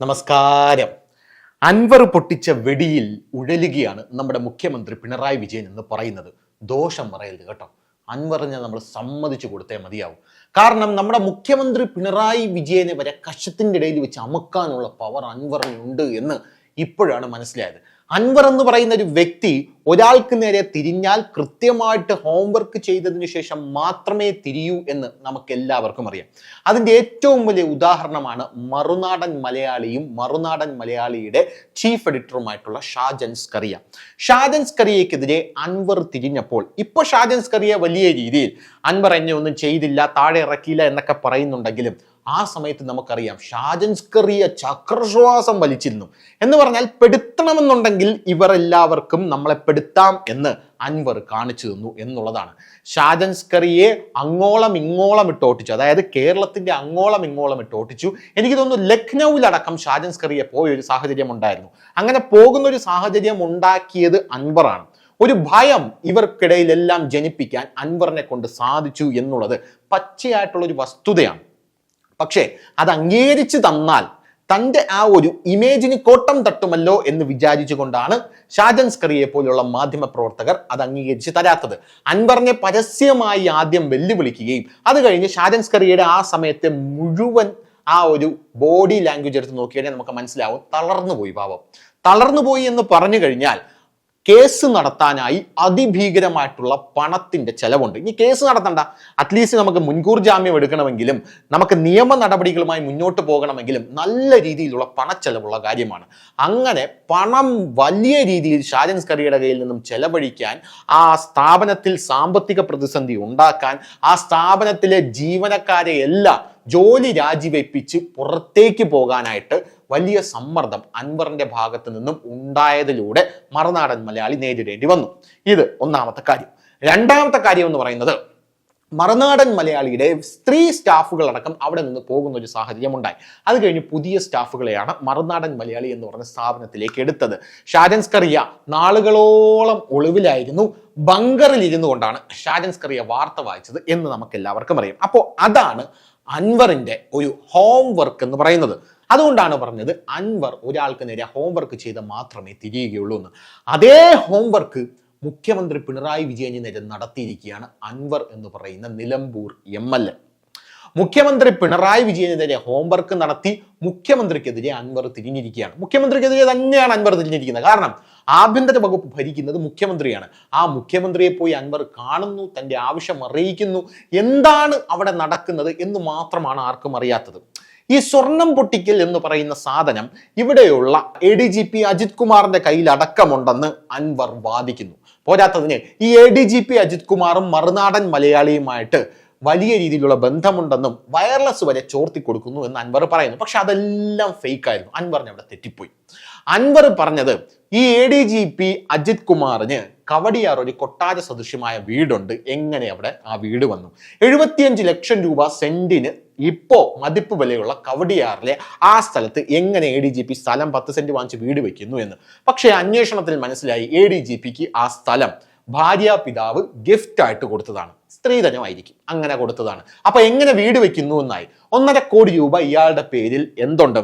നമസ്കാരം. അൻവർ പൊട്ടിച്ച വെടിയിൽ ഉഴലുകയാണ് നമ്മുടെ മുഖ്യമന്ത്രി പിണറായി വിജയൻ എന്ന് പറയുന്നത്. ദോഷം പറയരുത് കേട്ടോ. അൻവറിനെ നമ്മൾ സമ്മതിച്ചു കൊടുത്തേ മതിയാവും. കാരണം നമ്മുടെ മുഖ്യമന്ത്രി പിണറായി വിജയനെ വരെ കഷത്തിന്റെ ഇടയിൽ വെച്ച് അമുക്കാനുള്ള പവർ അൻവറിനുണ്ട് എന്ന് ഇപ്പോഴാണ് മനസ്സിലായത്. അൻവർ എന്ന് പറയുന്ന ഒരു വ്യക്തി ഒരാൾക്ക് നേരെ തിരിഞ്ഞാൽ കൃത്യമായിട്ട് ഹോംവർക്ക് ചെയ്തതിനു ശേഷം മാത്രമേ തിരിയൂ എന്ന് നമുക്ക് എല്ലാവർക്കും അറിയാം. അതിന്റെ ഏറ്റവും വലിയ ഉദാഹരണമാണ് മറുനാടൻ മലയാളിയും മറുനാടൻ മലയാളിയുടെ ചീഫ് എഡിറ്ററുമായിട്ടുള്ള ഷാജൻ സ്കറിയ. ഷാജൻ സ്കറിയക്കെതിരെ അൻവർ തിരിഞ്ഞപ്പോൾ ഇപ്പോൾ ഷാജൻ സ്കറിയ വലിയ രീതിയിൽ അൻവർ എന്നെ ഒന്നും ചെയ്തില്ല താഴെ ഇറക്കിയില്ല എന്നൊക്കെ പറയുന്നുണ്ടെങ്കിലും ആ സമയത്ത് നമുക്കറിയാം ഷാജൻസ്കറിയ ചക്രശ്വാസം വലിച്ചിരുന്നു. എന്ന് പറഞ്ഞാൽ പെടുത്തണമെന്നുണ്ടെങ്കിൽ ഇവരെല്ലാവർക്കും നമ്മളെ പെടുത്താം എന്ന് അൻവർ കാണിച്ചു തന്നു എന്നുള്ളതാണ്. ഷാജൻസ്കറിയെ അങ്ങോളം ഇങ്ങോളം ഇട്ട് ഓട്ടിച്ചു. അതായത് കേരളത്തിന്റെ അങ്ങോളം ഇങ്ങോളം ഇട്ട് ഓട്ടിച്ചു. എനിക്ക് തോന്നുന്നു ലക്നൌവിലടക്കം ഷാജൻസ്കറിയെ പോയ ഒരു സാഹചര്യം ഉണ്ടായിരുന്നു. അങ്ങനെ പോകുന്ന ഒരു സാഹചര്യം ഉണ്ടാക്കിയത് അൻവറാണ്. ഒരു ഭയം ഇവർക്കിടയിലെല്ലാം ജനിപ്പിക്കാൻ അൻവറിനെ കൊണ്ട് സാധിച്ചു എന്നുള്ളത് പച്ചയായിട്ടുള്ള ഒരു വസ്തുതയാണ്. പക്ഷേ അത് അംഗീകരിച്ചു തന്നാൽ തന്റെ ആ ഒരു ഇമേജിന് കോട്ടം തട്ടുമല്ലോ എന്ന് വിചാരിച്ചുകൊണ്ടാണ് ഷാജൻ സ്കറിയെ പോലുള്ള മാധ്യമ പ്രവർത്തകർ അത് അംഗീകരിച്ച് തരാത്തത്. അൻവറിനെ പരസ്യമായി ആദ്യം വെല്ലുവിളിക്കുകയും അത് കഴിഞ്ഞ് ഷാജൻ സ്കറിയുടെ ആ സമയത്തെ മുഴുവൻ ആ ഒരു ബോഡി ലാംഗ്വേജ് എടുത്ത് നോക്കിയാൽ നമുക്ക് മനസ്സിലാവും. തളർന്നു പോയി പാവം. തളർന്നു പോയി എന്ന് പറഞ്ഞു കഴിഞ്ഞാൽ കേസ് നടത്താനായി അതിഭീകരമായിട്ടുള്ള പണത്തിന്റെ ചെലവുണ്ട്. ഇനി കേസ് നടത്തണ്ട. അറ്റ്ലീസ്റ്റ് നമുക്ക് മുൻകൂർ ജാമ്യം എടുക്കണമെങ്കിലും നമുക്ക് നിയമ നടപടികളുമായി മുന്നോട്ട് പോകണമെങ്കിലും നല്ല രീതിയിലുള്ള പണച്ചെലവുള്ള കാര്യമാണ്. അങ്ങനെ പണം വലിയ രീതിയിൽ ഷാജൻ സ്കറിയുടെ കയ്യിൽ നിന്നും ചെലവഴിക്കാൻ ആ സ്ഥാപനത്തിൽ സാമ്പത്തിക പ്രതിസന്ധി ഉണ്ടാക്കാൻ ആ സ്ഥാപനത്തിലെ ജീവനക്കാരെ എല്ലാം ജോലി രാജിവെപ്പിച്ച് പുറത്തേക്ക് പോകാനായിട്ട് വലിയ സമ്മർദ്ദം അൻവറിന്റെ ഭാഗത്ത് നിന്നും ഉണ്ടായതിലൂടെ മറുനാടൻ മലയാളി നേരിടേണ്ടി വന്നു. ഇത് ഒന്നാമത്തെ കാര്യം. രണ്ടാമത്തെ കാര്യം എന്ന് പറയുന്നത് മറുനാടൻ മലയാളിയുടെ സ്ത്രീ സ്റ്റാഫുകൾ അടക്കം അവിടെ നിന്ന് പോകുന്ന ഒരു സാഹചര്യം ഉണ്ടായി അത് കഴിഞ്ഞ് പുതിയ സ്റ്റാഫുകളെയാണ് മറുനാടൻ മലയാളി എന്ന് പറഞ്ഞ സ്ഥാപനത്തിലേക്ക് എടുത്തത്. ഷാജൻസ്കറിയ നാളുകളോളം ഒളിവിലായിരുന്നു ബങ്കറിൽ ഇരുന്നു കൊണ്ടാണ് ഷാജൻസ്കറിയ വാർത്ത വായിച്ചത് എന്ന് നമുക്ക് എല്ലാവർക്കും അറിയാം. അപ്പോൾ അതാണ് അൻവറിന്റെ ഒരു ഹോം വർക്ക് എന്ന് പറയുന്നത്. അതുകൊണ്ടാണ് പറഞ്ഞത് അൻവർ ഒരാൾക്ക് നേരെ ഹോംവർക്ക് ചെയ്ത് മാത്രമേ തിരിയുകയുള്ളൂ എന്ന്. അതേ ഹോംവർക്ക് മുഖ്യമന്ത്രി പിണറായി വിജയന് നേരെ നടത്തിയിരിക്കുകയാണ് അൻവർ എന്ന് പറയുന്ന നിലമ്പൂർ എം എൽ എ. മുഖ്യമന്ത്രി പിണറായി വിജയനെതിരെ ഹോംവർക്ക് നടത്തി മുഖ്യമന്ത്രിക്കെതിരെ അൻവർ തിരിഞ്ഞിരിക്കുകയാണ്. മുഖ്യമന്ത്രിക്കെതിരെ തന്നെയാണ് അൻവർ തിരിഞ്ഞിരിക്കുന്നത്. കാരണം ആഭ്യന്തര വകുപ്പ് ഭരിക്കുന്നത് മുഖ്യമന്ത്രിയാണ്. ആ മുഖ്യമന്ത്രിയെ പോയി അൻവർ കാണുന്നു തന്റെ ആവശ്യം അറിയിക്കുന്നു. എന്താണ് അവിടെ നടക്കുന്നത് എന്ന് മാത്രമാണ് ആർക്കും അറിയാത്തത്. ഈ സ്വർണം പൊട്ടിക്കൽ എന്ന് പറയുന്ന സാധനം ഇവിടെയുള്ള A D G P Ajith കുമാറിന്റെ കയ്യിൽ അടക്കമുണ്ടെന്ന് അൻവർ വാദിക്കുന്നു. പോരാത്തതിന് ഈ A D G P Ajith കുമാറും മറുനാടൻ മലയാളിയുമായിട്ട് വലിയ രീതിയിലുള്ള ബന്ധമുണ്ടെന്നും വയർലെസ് വരെ ചോർത്തി കൊടുക്കുന്നു എന്ന് അൻവർ പറയുന്നു. പക്ഷെ അതെല്ലാം ഫേക്ക് ആയിരുന്നു. അൻവറിന് അവിടെ തെറ്റിപ്പോയി. അൻവർ പറഞ്ഞത് ഈ A D G P Ajith കുമാറിന് കവടിയാർ ഒരു കൊട്ടാര സദൃശ്യമായ വീടുണ്ട്. എങ്ങനെ അവിടെ ആ വീട് വന്നു? എഴുപത്തിയഞ്ച് ലക്ഷം രൂപ സെന്റിന് ഇപ്പോ മതിപ്പ് വിലയുള്ള കവടിയാറിലെ ആ സ്ഥലത്ത് എങ്ങനെ എ ഡി ജി പി സ്ഥലം പത്ത് സെന്റ് വാങ്ങിച്ച് വീട് വെക്കുന്നു എന്ന്. പക്ഷേ അന്വേഷണത്തിൽ മനസ്സിലായി എ ഡി ജി പിക്ക് ആ സ്ഥലം ഭാര്യ പിതാവ് ഗിഫ്റ്റ് ആയിട്ട് കൊടുത്തതാണ്. സ്ത്രീധനമായിരിക്കും അങ്ങനെ കൊടുത്തതാണ്. അപ്പൊ എങ്ങനെ വീട് വെക്കുന്നു എന്നായി. ഒന്നര കോടി രൂപ ഇയാളുടെ പേരിൽ എന്തുണ്ട്?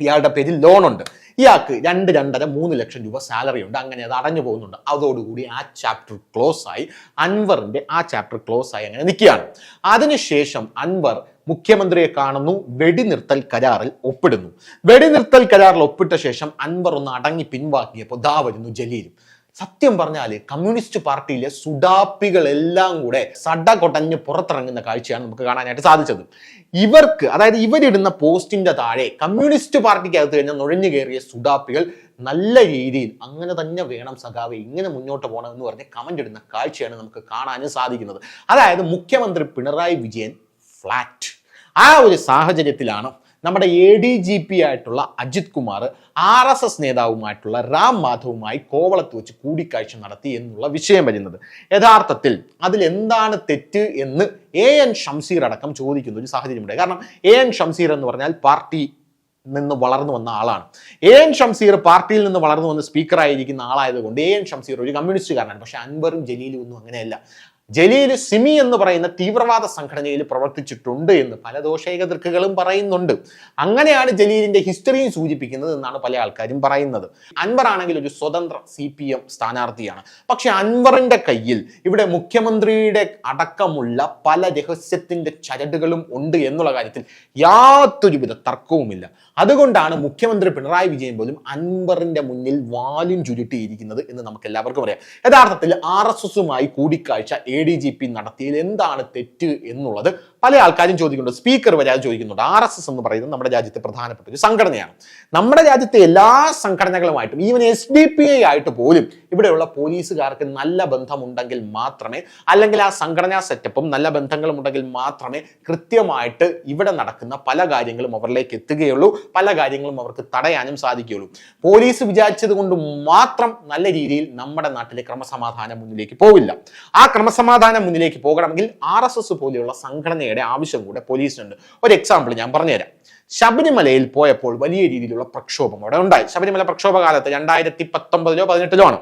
ഇയാളുടെ പേരിൽ ലോൺ ഉണ്ട്. ഇയാൾക്ക് രണ്ട് രണ്ടര മൂന്ന് ലക്ഷം രൂപ സാലറി ഉണ്ട്. അങ്ങനെ അത് അടഞ്ഞു പോകുന്നുണ്ട്. അതോടുകൂടി ആ ചാപ്റ്റർ ക്ലോസ് ആയി. അൻവറിന്റെ ആ ചാപ്റ്റർ ക്ലോസ് ആയി അങ്ങനെ നിൽക്കുകയാണ്. അതിനുശേഷം അൻവർ മുഖ്യമന്ത്രിയെ കാണുന്നു. വെടിനിർത്തൽ കരാറിൽ ഒപ്പിടുന്നു. വെടിനിർത്തൽ കരാറിൽ ഒപ്പിട്ട ശേഷം അൻവർ ഒന്ന് അടങ്ങി പിൻവാക്കിയപ്പോൾ ദാ വരുന്നു ജലീലും. സത്യം പറഞ്ഞാൽ കമ്മ്യൂണിസ്റ്റ് പാർട്ടിയിലെ സുഡാപ്പികളെല്ലാം കൂടെ സഡ കൊടഞ്ഞ് പുറത്തിറങ്ങുന്ന കാഴ്ചയാണ് നമുക്ക് കാണാനായിട്ട് സാധിച്ചത്. ഇവർക്ക് അതായത് ഇവരിടുന്ന പോസ്റ്റിന്റെ താഴെ കമ്മ്യൂണിസ്റ്റ് പാർട്ടിക്കകത്ത് കഴിഞ്ഞാൽ നുഴഞ്ഞു കയറിയ സുഡാപ്പികൾ നല്ല രീതിയിൽ അങ്ങനെ തന്നെ വേണം സഖാവെ ഇങ്ങനെ മുന്നോട്ട് പോകണം എന്ന് പറഞ്ഞ് കമന്റ് ഇടുന്ന കാഴ്ചയാണ് നമുക്ക് കാണാനും സാധിക്കുന്നത്. അതായത് മുഖ്യമന്ത്രി പിണറായി വിജയൻ ഫ്ലാറ്റ്. ആ ഒരു സാഹചര്യത്തിലാണ് നമ്മുടെ എ ഡി ജി പി ആയിട്ടുള്ള Ajith Kumar R S S നേതാവുമായിട്ടുള്ള Ram മാധവുമായി കോവളത്ത് വെച്ച് കൂടിക്കാഴ്ച നടത്തി എന്നുള്ള വിഷയം വരുന്നത്. യഥാർത്ഥത്തിൽ അതിൽ എന്താണ് തെറ്റ് എന്ന് എ എൻ ഷംസീർ അടക്കം ചോദിക്കുന്ന ഒരു സാഹചര്യമുണ്ട്. കാരണം എ എൻ ഷംസീർ എന്ന് പറഞ്ഞാൽ പാർട്ടി നിന്ന് വളർന്നു വന്ന ആളാണ്. എ എൻ ഷംസീർ പാർട്ടിയിൽ നിന്ന് വളർന്നു വന്ന സ്പീക്കറായിരിക്കുന്ന ആളായതുകൊണ്ട് എ എൻ ഷംസീർ ഒരു കമ്മ്യൂണിസ്റ്റുകാരനാണ്. പക്ഷെ അൻവറും ജലീലും ഒന്നും അങ്ങനെയല്ല. ജലീൽ സിമി എന്ന് പറയുന്ന തീവ്രവാദ സംഘടനയിൽ പ്രവർത്തിച്ചിട്ടുണ്ട് എന്ന് പല ദോഷേകതൃക്കുകളും പറയുന്നുണ്ട്. അങ്ങനെയാണ് ജലീലിന്റെ ഹിസ്റ്ററിയും സൂചിപ്പിക്കുന്നത് എന്നാണ് പല ആൾക്കാരും പറയുന്നത്. അൻവർ ആണെങ്കിൽ ഒരു സ്വതന്ത്ര സി പി എം സ്ഥാനാർത്ഥിയാണ്. പക്ഷെ അൻവറിന്റെ കയ്യിൽ ഇവിടെ മുഖ്യമന്ത്രിയുടെ അടക്കമുള്ള പല രഹസ്യത്തിന്റെ ചരടുകളും ഉണ്ട് എന്നുള്ള കാര്യത്തിൽ യാതൊരുവിധ തർക്കവുമില്ല. അതുകൊണ്ടാണ് മുഖ്യമന്ത്രി പിണറായി വിജയൻ പോലും അൻവറിന്റെ മുന്നിൽ വാലും ചുരുട്ടിയിരിക്കുന്നത് എന്ന് നമുക്ക് എല്ലാവർക്കും അറിയാം. യഥാർത്ഥത്തിൽ ആർ എസ് എസുമായി കൂടിക്കാഴ്ച ഡി ജി പി നടത്തിയതിൽ എന്താണ് തെറ്റ് എന്നുള്ളത് പല ആൾക്കാരും ചോദിക്കുന്നുണ്ട് സ്പീക്കർ വരെ അത് ചോദിക്കുന്നുണ്ട്. ആർ എസ് എസ് എന്ന് പറയുന്നത് നമ്മുടെ രാജ്യത്തെ പ്രധാനപ്പെട്ട ഒരു സംഘടനയാണ്. നമ്മുടെ രാജ്യത്തെ എല്ലാ സംഘടനകളുമായിട്ടും even S D P I ആയിട്ട് പോലും ഇവിടെയുള്ള പോലീസുകാർക്ക് നല്ല ബന്ധമുണ്ടെങ്കിൽ മാത്രമേ അല്ലെങ്കിൽ ആ സംഘടനാ സെറ്റപ്പും നല്ല ബന്ധങ്ങളും ഉണ്ടെങ്കിൽ മാത്രമേ കൃത്യമായിട്ട് ഇവിടെ നടക്കുന്ന പല കാര്യങ്ങളും അവരിലേക്ക് എത്തുകയുള്ളൂ. പല കാര്യങ്ങളും അവർക്ക് തടയാനും സാധിക്കുകയുള്ളൂ. പോലീസ് വിചാരിച്ചത് കൊണ്ട് മാത്രം നല്ല രീതിയിൽ നമ്മുടെ നാട്ടിലെ ക്രമസമാധാനം മുന്നിലേക്ക് പോവില്ല. ആ ക്രമസമാധാനം മുന്നിലേക്ക് പോകണമെങ്കിൽ ആർ എസ് എസ് പോലെയുള്ള സംഘടനയുടെ ആവശ്യം കൂടെ പോലീസിനുണ്ട്. ഒരു എക്സാമ്പിൾ ഞാൻ പറഞ്ഞുതരാം. ശബരിമലയിൽ പോയപ്പോൾ വലിയ രീതിയിലുള്ള പ്രക്ഷോഭം അവിടെ ഉണ്ടായി. ശബരിമല പ്രക്ഷോഭ കാലത്ത് രണ്ടായിരത്തി പത്തൊമ്പതിലോ പതിനെട്ടിലോ ആണ്.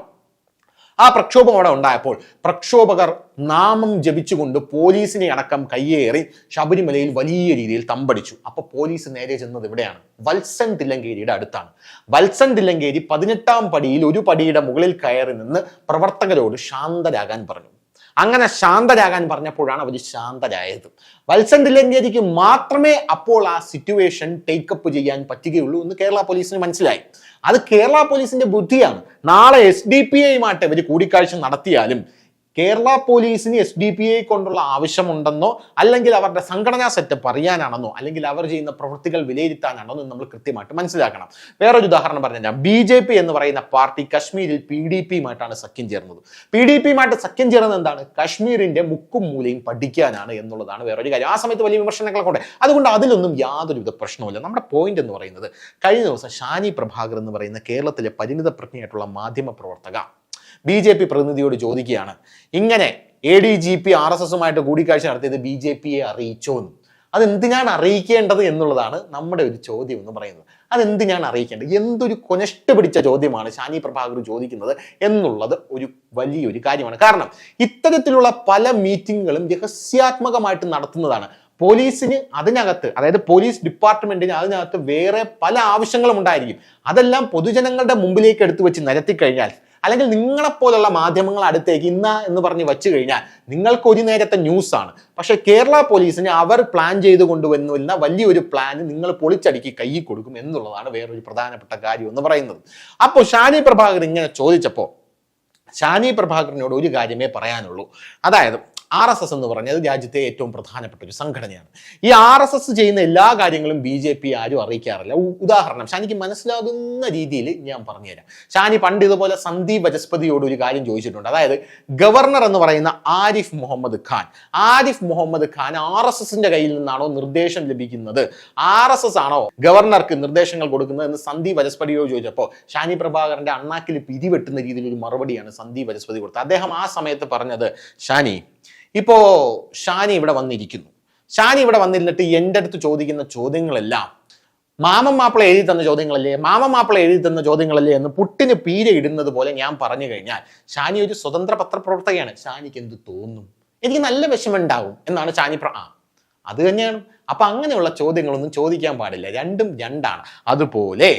ആ പ്രക്ഷോഭം അവിടെ ഉണ്ടായപ്പോൾ പ്രക്ഷോഭകർ നാമം ജപിച്ചുകൊണ്ട് പോലീസിനെ അടക്കം കയ്യേറി ശബരിമലയിൽ വലിയ രീതിയിൽ തമ്പടിച്ചു. അപ്പൊ പോലീസ് നേരെ ചെന്നത് ഇവിടെയാണ്. വത്സൻ തില്ലങ്കേരിയുടെ അടുത്താണ്. വത്സൻ തില്ലങ്കേരി പതിനെട്ടാം പടിയിൽ ഒരു പടിയുടെ മുകളിൽ കയറി നിന്ന് പ്രവർത്തകരോട് ശാന്തരാകാൻ പറഞ്ഞു. അങ്ങനെ ശാന്തരാകാൻ പറഞ്ഞപ്പോഴാണ് അവർ ശാന്തരായത്. വത്സൻ തില്ലങ്കേരിക്ക് മാത്രമേ അപ്പോൾ ആ സിറ്റുവേഷൻ ടേക്കപ്പ് ചെയ്യാൻ പറ്റുകയുള്ളൂ എന്ന് കേരള പോലീസിന് മനസ്സിലായി. അത് കേരള പോലീസിന്റെ ബുദ്ധിയാണ്. നാളെ എസ് ഡി പി ഐയുമായിട്ട് ഇവർ കൂടിക്കാഴ്ച നടത്തിയാലും കേരള പോലീസിന് എസ് ഡി പി ഐ കൊണ്ടുള്ള ആവശ്യമുണ്ടെന്നോ അല്ലെങ്കിൽ അവരുടെ സംഘടനാ സെറ്റപ്പ് അറിയാനാണെന്നോ അല്ലെങ്കിൽ അവർ ചെയ്യുന്ന പ്രവൃത്തികൾ വിലയിരുത്താനാണോ എന്ന് നമ്മൾ കൃത്യമായിട്ട് മനസ്സിലാക്കണം. വേറൊരു ഉദാഹരണം പറഞ്ഞാൽ ബി ജെ പി എന്ന് പറയുന്ന പാർട്ടി കശ്മീരിൽ പി ഡി പിയുമായിട്ടാണ് സഖ്യം ചേർന്നത്. പി ഡി പിയുമായിട്ട് സഖ്യം ചേർന്നത് എന്താണ്? കശ്മീരിന്റെ മുക്കും മൂലയും പഠിക്കാനാണ് എന്നുള്ളതാണ് വേറൊരു കാര്യം. ആ സമയത്ത് വലിയ വിമർശനങ്ങളൊക്കെ ഉണ്ട്. അതുകൊണ്ട് അതിലൊന്നും യാതൊരുവിധ പ്രശ്നവുമില്ല. നമ്മുടെ പോയിന്റ് എന്ന് പറയുന്നത് കഴിഞ്ഞ ദിവസം ഷാനി പ്രഭാകർ എന്ന് പറയുന്ന കേരളത്തിലെ പരിണിത പ്രജ്ഞയായിട്ടുള്ള മാധ്യമ പ്രവർത്തക ബി ജെ പി പ്രതിനിധിയോട് ചോദിക്കുകയാണ്. ഇങ്ങനെ A D G P R S എസുമായിട്ട് കൂടിക്കാഴ്ച നടത്തിയത് ബി ജെ പിയെ അറിയിച്ചോ എന്ന്. അതെന്തിനാണ് അറിയിക്കേണ്ടത് എന്നുള്ളതാണ് നമ്മുടെ ഒരു ചോദ്യം എന്ന് പറയുന്നത്. അതെന്തിനാണ് അറിയിക്കേണ്ടത്? എന്തൊരു കൊനഷ്ട പിടിച്ച ചോദ്യമാണ് ഷാനി പ്രഭാകർ ചോദിക്കുന്നത് എന്നുള്ളത് ഒരു വലിയൊരു കാര്യമാണ്. കാരണം ഇത്തരത്തിലുള്ള പല മീറ്റിങ്ങുകളും രഹസ്യാത്മകമായിട്ട് നടത്തുന്നതാണ്. പോലീസിന് അതിനകത്ത് അതായത് പോലീസ് ഡിപ്പാർട്ട്മെന്റിന് അതിനകത്ത് വേറെ പല ആവശ്യങ്ങളും ഉണ്ടായിരിക്കും. അതെല്ലാം പൊതുജനങ്ങളുടെ മുമ്പിലേക്ക് എടുത്തു വെച്ച് നിരത്തി കഴിഞ്ഞാൽ അല്ലെങ്കിൽ നിങ്ങളെപ്പോലുള്ള മാധ്യമങ്ങൾ അടുത്തേക്ക് ഇന്ന എന്ന് പറഞ്ഞ് വെച്ചു കഴിഞ്ഞാൽ നിങ്ങൾക്ക് ഒരു നേരത്തെ ന്യൂസാണ് പക്ഷേ കേരള പോലീസിന് അവർ പ്ലാൻ ചെയ്ത് കൊണ്ടുവരുന്ന വലിയൊരു പ്ലാൻ നിങ്ങൾ പൊളിച്ചടുക്കി കൈ കൊടുക്കും എന്നുള്ളതാണ് വേറൊരു പ്രധാനപ്പെട്ട കാര്യം എന്ന് പറയുന്നത്. അപ്പോൾ ഷാനി പ്രഭാകർ ഇങ്ങനെ ചോദിച്ചപ്പോൾ ഷാനി പ്രഭാകറിനോട് ഒരു കാര്യമേ പറയാനുള്ളൂ. അതായത് ആർ എസ് എസ് എന്ന് പറഞ്ഞത് രാജ്യത്തെ ഏറ്റവും പ്രധാനപ്പെട്ട ഒരു സംഘടനയാണ്. ഈ ആർ എസ് എസ് ചെയ്യുന്ന എല്ലാ കാര്യങ്ങളും ബി ജെ പി ആരും അറിയിക്കാറില്ല. ഉദാഹരണം ഷാനിക്ക് മനസ്സിലാകുന്ന രീതിയിൽ ഞാൻ പറഞ്ഞുതരാം. ഷാനി പണ്ട് ഇതുപോലെ സന്ദീപ് ബജസ്പതിയോട് ഒരു കാര്യം ചോദിച്ചിട്ടുണ്ട്. അതായത് ഗവർണർ എന്ന് പറയുന്ന ആരിഫ് മുഹമ്മദ് ഖാൻ. ആരിഫ് മുഹമ്മദ് ഖാൻ ആർ എസ് എസിന്റെ കയ്യിൽ നിന്നാണോ നിർദ്ദേശം ലഭിക്കുന്നത്? ആർ എസ് എസ് ആണോ ഗവർണർക്ക് നിർദ്ദേശങ്ങൾ കൊടുക്കുന്നത് എന്ന് സന്ദീപ് ബജസ്പതിയോട് ചോദിച്ചപ്പോൾ ഷാനി പ്രഭാകരന്റെ അണ്ണാക്കിൽ പിരിവെട്ടുന്ന രീതിയിൽ ഒരു മറുപടിയാണ് സന്ദീപ് ബജസ്പതി കൊടുത്തത്. അദ്ദേഹം ആ സമയത്ത് പറഞ്ഞത് ഷാനി ഇപ്പോ ഷാനി ഇവിടെ വന്നിരിക്കുന്നു. ഷാനി ഇവിടെ വന്നിരുന്നിട്ട് എന്റെ അടുത്ത് ചോദിക്കുന്ന ചോദ്യങ്ങളെല്ലാം മാമൻ മാപ്പിള എഴുതി തന്ന ചോദ്യങ്ങളല്ലേ? മാമൻ മാപ്പിള എഴുതി തന്ന ചോദ്യങ്ങളല്ലേ എന്ന് പുട്ടിന് പീര ഇടുന്നത് പോലെ ഞാൻ പറഞ്ഞു കഴിഞ്ഞാൽ ഷാനി ഒരു സ്വതന്ത്ര പത്രപ്രവർത്തകയാണ്. ഷാനിക്ക് എന്ത് തോന്നും? എനിക്ക് നല്ല വിഷമുണ്ടാവും എന്നാണ് ഷാനി പ്ര ആ അത് തന്നെയാണ്. അപ്പൊ അങ്ങനെയുള്ള ചോദ്യങ്ങളൊന്നും ചോദിക്കാൻ പാടില്ല. രണ്ടും രണ്ടാണ്. അതുപോലെ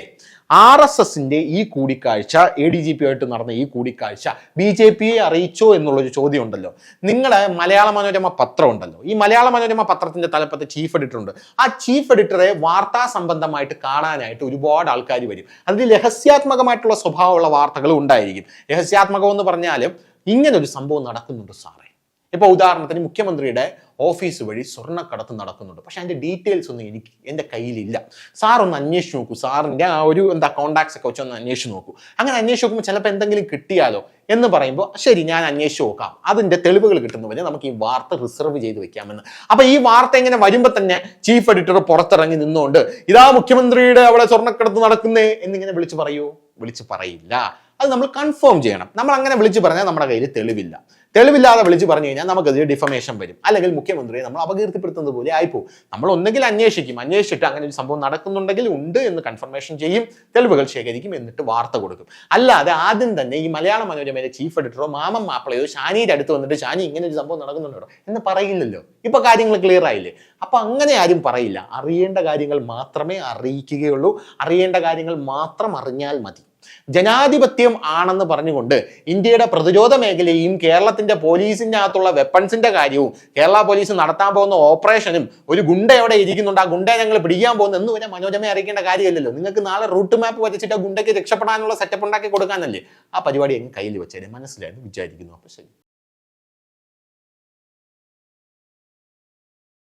ആർ എസ് എസിന്റെ ഈ കൂടിക്കാഴ്ച എ ഡി ജി പി ആയിട്ട് നടന്ന ഈ കൂടിക്കാഴ്ച ബി ജെ പിയെ അറിയിച്ചോ എന്നുള്ളൊരു ചോദ്യം ഉണ്ടല്ലോ നിങ്ങളെ മലയാള മനോരമ പത്രം ഉണ്ടല്ലോ ഈ മലയാള മനോരമ പത്രത്തിന്റെ തലപ്പത്ത് ചീഫ് എഡിറ്റർ ഉണ്ട്. ആ ചീഫ് എഡിറ്ററെ വാർത്താ സംബന്ധമായിട്ട് കാണാനായിട്ട് ഒരുപാട് ആൾക്കാർ വരും. അതിൽ രഹസ്യാത്മകമായിട്ടുള്ള സ്വഭാവമുള്ള വാർത്തകളും ഉണ്ടായിരിക്കും. രഹസ്യാത്മകം എന്ന് പറഞ്ഞാലും ഇങ്ങനൊരു സംഭവം നടക്കുന്നുണ്ട് സാറേ. ഇപ്പൊ ഉദാഹരണത്തിന് മുഖ്യമന്ത്രിയുടെ ഓഫീസ് വഴി സ്വർണക്കടത്ത് നടക്കുന്നുണ്ട്. പക്ഷേ അതിന്റെ ഡീറ്റെയിൽസ് ഒന്നും എനിക്ക് എന്റെ കയ്യിലില്ല. സാർ ഒന്ന് അന്വേഷിച്ച് നോക്കൂ. സാറിന്റെ ആ ഒരു എന്താ കോണ്ടാക്ട്സ് ഒക്കെ വെച്ച് ഒന്ന് അന്വേഷിച്ച് നോക്കൂ. അങ്ങനെ അന്വേഷിച്ച് നോക്കുമ്പോൾ ചിലപ്പോൾ എന്തെങ്കിലും കിട്ടിയാലോ എന്ന് പറയുമ്പോൾ ശരി ഞാൻ അന്വേഷിച്ച് നോക്കാം. അതിന്റെ തെളിവുകൾ കിട്ടുന്നവരെ നമുക്ക് ഈ വാർത്ത റിസർവ് ചെയ്ത് വെക്കാമെന്ന്. അപ്പോൾ ഈ വാർത്ത ഇങ്ങനെ വരുമ്പോൾ തന്നെ ചീഫ് എഡിറ്റർ പുറത്തിറങ്ങി നിന്നുകൊണ്ട് ഇതാ മുഖ്യമന്ത്രിയുടെ അവിടെ സ്വർണക്കടത്ത് നടക്കുന്നേ എന്നിങ്ങനെ വിളിച്ച് പറയൂ. വിളിച്ച് പറയില്ല. അത് നമ്മൾ കൺഫേം ചെയ്യണം. നമ്മൾ അങ്ങനെ വിളിച്ച് പറഞ്ഞാൽ നമ്മുടെ കയ്യിൽ തെളിവില്ല. തെളിവില്ലാതെ വിളിച്ച് പറഞ്ഞു കഴിഞ്ഞാൽ നമുക്കതിൽ ഡിഫമേഷൻ വരും. അല്ലെങ്കിൽ മുഖ്യമന്ത്രിയെ നമ്മൾ അപകീർത്തിപ്പെടുത്തുന്നത് പോലെ ആയിപ്പോവും. നമ്മൾ ഒന്നെങ്കിൽ അന്വേഷിക്കും. അന്വേഷിച്ചിട്ട് അങ്ങനെ ഒരു സംഭവം നടക്കുന്നുണ്ടെങ്കിൽ ഉണ്ട് എന്ന് കൺഫർമേഷൻ ചെയ്യും. തെളിവുകൾ ശേഖരിക്കും എന്നിട്ട് വാർത്ത കൊടുക്കും. അല്ലാതെ ആദ്യം തന്നെ ഈ മലയാള മനോരമയിലെ ചീഫ് എഡിറ്ററോ മാമൻ മാപ്പിളയോ ഷാനിയുടെ അടുത്ത് വന്നിട്ട് ഷാനി ഇങ്ങനെ ഒരു സംഭവം നടക്കുന്നുണ്ടോ എന്ന് പറയില്ലല്ലോ. ഇപ്പൊ കാര്യങ്ങൾ ക്ലിയർ ആയില്ലേ? അപ്പൊ അങ്ങനെ ആരും പറയില്ല. അറിയേണ്ട കാര്യങ്ങൾ മാത്രമേ അറിയിക്കുകയുള്ളൂ. അറിയേണ്ട കാര്യങ്ങൾ മാത്രം അറിഞ്ഞാൽ മതി. ജനാധിപത്യം ആണെന്ന് പറഞ്ഞുകൊണ്ട് ഇന്ത്യയുടെ പ്രതിരോധ മേഖലയും കേരളത്തിന്റെ പോലീസിന്റെ അകത്തുള്ള വെപ്പൺസിന്റെ കാര്യവും കേരള പോലീസ് നടത്താൻ പോകുന്ന ഓപ്പറേഷനും ഒരു ഗുണ്ട എവിടെ ഇരിക്കുന്നുണ്ട്? ആ ഗുണ്ടയെ ഞങ്ങൾ പിടിക്കാൻ പോകുന്ന. എന്ന് വരെ മനോജമയെ അറിയിക്കേണ്ട കാര്യമില്ലല്ലോ. നിങ്ങൾക്ക് നാളെ റൂട്ട് മാപ്പ് വരച്ചിട്ട് ആ ഗുണ്ടയ്ക്ക് രക്ഷപ്പെടാനുള്ള സെറ്റപ്പ് ഉണ്ടാക്കി കൊടുക്കാനല്ലേ? ആ പരിപാടി അങ്ങ് കയ്യിൽ വെച്ചേരെ. മനസ്സിലായിരുന്നു വിചാരിക്കുന്നു. അപ്പൊ ശരി.